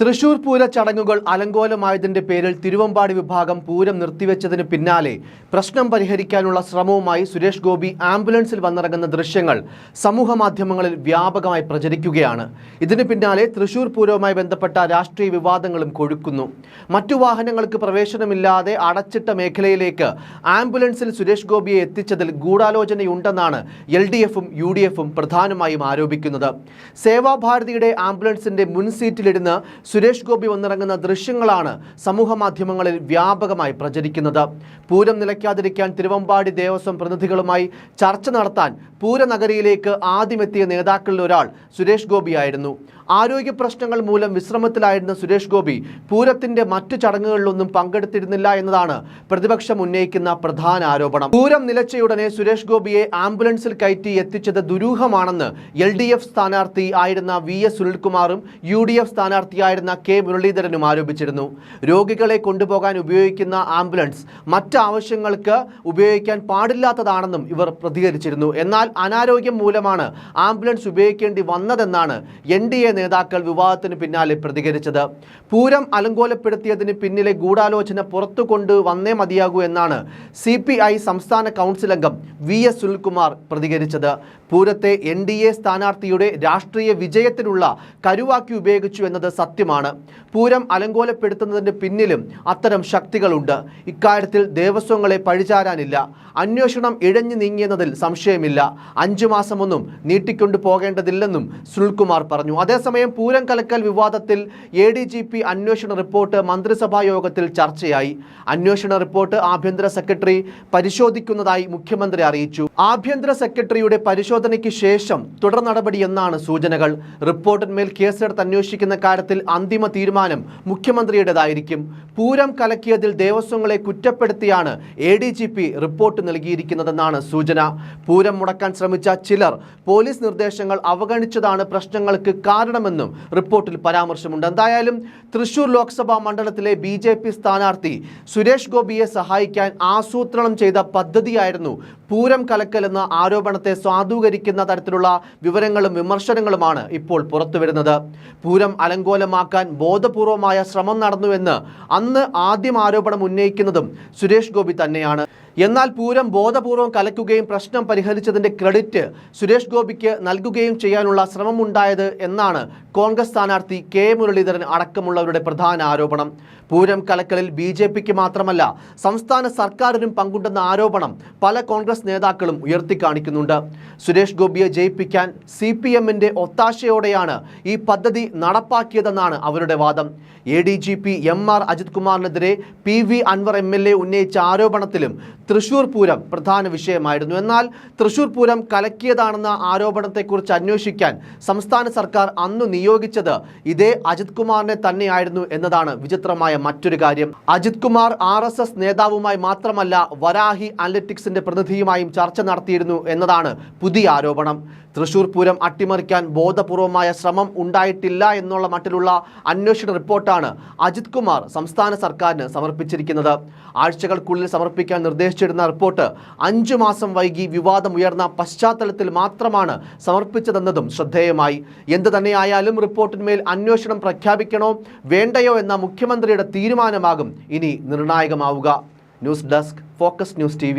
തൃശൂർ പൂര ചടങ്ങുകൾ അലങ്കോലമായതിന്റെ പേരിൽ തിരുവമ്പാടി വിഭാഗം പൂരം നിർത്തിവെച്ചതിന് പിന്നാലെ പ്രശ്നം പരിഹരിക്കാനുള്ള ശ്രമവുമായി സുരേഷ് ഗോപി ആംബുലൻസിൽ വന്നിറങ്ങുന്ന ദൃശ്യങ്ങൾ സമൂഹ മാധ്യമങ്ങളിൽ വ്യാപകമായി പ്രചരിക്കുകയാണ്. ഇതിന് പിന്നാലെ തൃശൂർ പൂരവുമായി ബന്ധപ്പെട്ട രാഷ്ട്രീയ വിവാദങ്ങളും കൊഴുക്കുന്നു. മറ്റു വാഹനങ്ങൾക്ക് പ്രവേശനമില്ലാതെ അടച്ചിട്ട മേഖലയിലേക്ക് ആംബുലൻസിൽ സുരേഷ് ഗോപിയെ എത്തിച്ചതിൽ ഗൂഢാലോചനയുണ്ടെന്നാണ് എൽ ഡി എഫും യു ഡി എഫും പ്രധാനമായും ആരോപിക്കുന്നത്. സേവാഭാരതിയുടെ ആംബുലൻസിന്റെ മുൻ സീറ്റിലിരുന്ന് സുരേഷ് ഗോപി വന്നിറങ്ങുന്ന ദൃശ്യങ്ങളാണ് സമൂഹ മാധ്യമങ്ങളിൽ വ്യാപകമായി പ്രചരിക്കുന്നത്. പൂരം നിലയ്ക്കാതിരിക്കാൻ തിരുവമ്പാടി ദേവസ്വം പ്രതിനിധികളുമായി ചർച്ച നടത്താൻ പൂരനഗരിയിലേക്ക് ആദ്യമെത്തിയ നേതാക്കളിൽ ഒരാൾ സുരേഷ് ഗോപിയായിരുന്നു. ആരോഗ്യ പ്രശ്നങ്ങൾ മൂലം വിശ്രമത്തിലായിരുന്ന സുരേഷ് ഗോപി പൂരത്തിന്റെ മറ്റു ചടങ്ങുകളിലൊന്നും പങ്കെടുത്തിരുന്നില്ല എന്നതാണ് പ്രതിപക്ഷം ഉന്നയിക്കുന്ന പ്രധാന ആരോപണം. പൂരം നിലച്ചയുടനെ സുരേഷ് ഗോപിയെ ആംബുലൻസിൽ കയറ്റി എത്തിച്ചത് ദുരൂഹമാണെന്ന് എൽ ഡി എഫ് സ്ഥാനാർത്ഥി ആയിരുന്ന വി എസ് സുനിൽകുമാറും യു ഡി എഫ് സ്ഥാനാർത്ഥിയായിരുന്ന കെ മുരളീധരനും ആരോപിച്ചിരുന്നു. രോഗികളെ കൊണ്ടുപോകാൻ ഉപയോഗിക്കുന്ന ആംബുലൻസ് മറ്റ് ആവശ്യങ്ങൾക്ക് ഉപയോഗിക്കാൻ പാടില്ലാത്തതാണെന്നും ഇവർ പ്രതികരിച്ചിരുന്നു. എന്നാൽ അനാരോഗ്യം മൂലമാണ് ആംബുലൻസ് ഉപയോഗിക്കേണ്ടി വന്നതെന്നാണ് എൻ ഡി എ നേതാക്കൾ വിവാദത്തിന് പിന്നാലെ പ്രതികരിച്ചത്. പൂരം അലങ്കോലപ്പെടുത്തിയതിന് പിന്നിലെ ഗൂഢാലോചന പുറത്തു കൊണ്ട് വന്നേ മതിയാകൂ എന്നാണ് സി പി ഐ സംസ്ഥാന കൗൺസിൽ അംഗം വി എസ് സുനിൽകുമാർ പ്രതികരിച്ചത്. പൂരത്തെ എൻ ഡി എ സ്ഥാനാർത്ഥിയുടെ രാഷ്ട്രീയ വിജയത്തിനുള്ള കരുവാക്കി ഉപയോഗിച്ചു എന്നത് സത്യമാണ്. പൂരം അലങ്കോലപ്പെടുത്തുന്നതിന് പിന്നിലും അത്തരം ശക്തികളുണ്ട്. ഇക്കാര്യത്തിൽ ദേവസ്വങ്ങളെ പഴിചാരാനില്ല. അന്വേഷണം ഇഴഞ്ഞു നീങ്ങിയെന്നതിൽ സംശയമില്ല. അഞ്ചു മാസമൊന്നും നീട്ടിക്കൊണ്ടു പോകേണ്ടതില്ലെന്നും സുനിൽകുമാർ പറഞ്ഞു. അതേസമയം പൂരം കലക്കൽ വിവാദത്തിൽ എ ഡി ജി പി അന്വേഷണ റിപ്പോർട്ട് മന്ത്രിസഭാ യോഗത്തിൽ ചർച്ചയായി. അന്വേഷണ റിപ്പോർട്ട് ആഭ്യന്തര സെക്രട്ടറി പരിശോധിക്കുന്നതായി മുഖ്യമന്ത്രി അറിയിച്ചു. ആഭ്യന്തര സെക്രട്ടറിയുടെ പരിശോധനയ്ക്ക് ശേഷം തുടർ നടപടി എന്നാണ് സൂചനകൾ. റിപ്പോർട്ടിന്മേൽ കേസെടുത്ത് അന്വേഷിക്കുന്ന കാര്യത്തിൽ അന്തിമ തീരുമാനം മുഖ്യമന്ത്രിയുടേതായിരിക്കും. പൂരം കലക്കിയതിൽ ദേവസ്വങ്ങളെ കുറ്റപ്പെടുത്തിയാണ് A D G P report നൽകിയിരിക്കുന്നതെന്നാണ് സൂചന. പൂരം മുടക്കാൻ ശ്രമിച്ച ചിലർ പോലീസ് നിർദ്ദേശങ്ങൾ അവഗണിച്ചതാണ് പ്രശ്നങ്ങൾക്ക് കാരണമെന്നും റിപ്പോർട്ടിൽ പരാമർശമുണ്ട്. എന്തായാലും തൃശൂർ ലോക്സഭാ മണ്ഡലത്തിലെ ബി ജെ പി സ്ഥാനാർത്ഥി സുരേഷ് ഗോപിയെ സഹായിക്കാൻ ആസൂത്രണം ചെയ്ത പദ്ധതിയായിരുന്നു പൂരം കലക്കലെന്ന ആരോപണത്തെ സ്വാധൂകരിക്കുന്ന തരത്തിലുള്ള വിവരങ്ങളും വിമർശനങ്ങളുമാണ് ഇപ്പോൾ പുറത്തുവരുന്നത്. പൂരം അലങ്കോലമാക്കാൻ ബോധപൂർവമായ ശ്രമം നടന്നുവെന്ന് അന്ന് ആദ്യം ആരോപണം ഉന്നയിക്കുന്നതും സുരേഷ് ഗോപി തന്നെയാണ്. എന്നാൽ പൂരം ബോധപൂർവം കലക്കുകയും പ്രശ്നം പരിഹരിച്ചതിന്റെ ക്രെഡിറ്റ് സുരേഷ് ഗോപിക്ക് നൽകുകയും ചെയ്യാനുള്ള ശ്രമമുണ്ടായത് എന്നാണ് കോൺഗ്രസ് സ്ഥാനാർത്ഥി കെ മുരളീധരൻ അടക്കമുള്ളവരുടെ പ്രധാന ആരോപണം. പൂരം കലക്കലിൽ ബി ജെ പിക്ക് മാത്രമല്ല സംസ്ഥാന സർക്കാരിനും പങ്കുണ്ടെന്ന ആരോപണം പല കോൺഗ്രസ് നേതാക്കളും ഉയർത്തിക്കാണിക്കുന്നുണ്ട്. സുരേഷ് ഗോപിയെ ജയിപ്പിക്കാൻ സി പി എമ്മിന്റെ ഒത്താശയോടെയാണ് ഈ പദ്ധതി നടപ്പാക്കിയതെന്നാണ് അവരുടെ വാദം. A D G P M R Ajith കുമാറിനെതിരെ P V Anvar M L A ഉന്നയിച്ച ആരോപണത്തിലും തൃശൂർ പൂരം പ്രധാന വിഷയമായിരുന്നു. എന്നാൽ തൃശൂർ പൂരം കലക്കിയതാണെന്ന ആരോപണത്തെക്കുറിച്ച് അന്വേഷിക്കാൻ സംസ്ഥാന സർക്കാർ അന്ന് നിയോഗിച്ചത് ഇതേ അജിത് കുമാറിനെ തന്നെയായിരുന്നു എന്നതാണ് വിചിത്രമായ മറ്റൊരു കാര്യം. Ajith Kumar R S S നേതാവുമായി മാത്രമല്ല വരാഹി അനലറ്റിക്സിന്റെ പ്രതിനിധിയുമായും ചർച്ച നടത്തിയിരുന്നു എന്നതാണ് പുതിയ ആരോപണം. തൃശൂർ പൂരം അട്ടിമറിക്കാൻ ബോധപൂർവമായ ശ്രമം ഉണ്ടായിട്ടില്ല എന്നുള്ള മട്ടിലുള്ള അന്വേഷണ റിപ്പോർട്ടാണ് അജിത് കുമാർ സംസ്ഥാന സർക്കാരിന് സമർപ്പിച്ചിരിക്കുന്നത്. ആഴ്ചകൾക്കുള്ളിൽ സമർപ്പിക്കാൻ നിർദ്ദേശിച്ചിരുന്ന റിപ്പോർട്ട് അഞ്ചു മാസം വൈകി വിവാദമുയർന്ന പശ്ചാത്തലത്തിൽ മാത്രമാണ് സമർപ്പിച്ചതെന്നതും ശ്രദ്ധേയമായി. എന്തു തന്നെയായാലും റിപ്പോർട്ടിന്മേൽ അന്വേഷണം പ്രഖ്യാപിക്കണോ വേണ്ടയോ എന്ന മുഖ്യമന്ത്രിയുടെ തീരുമാനമാകും ഇനി നിർണായകമാവുക. News desk focus news T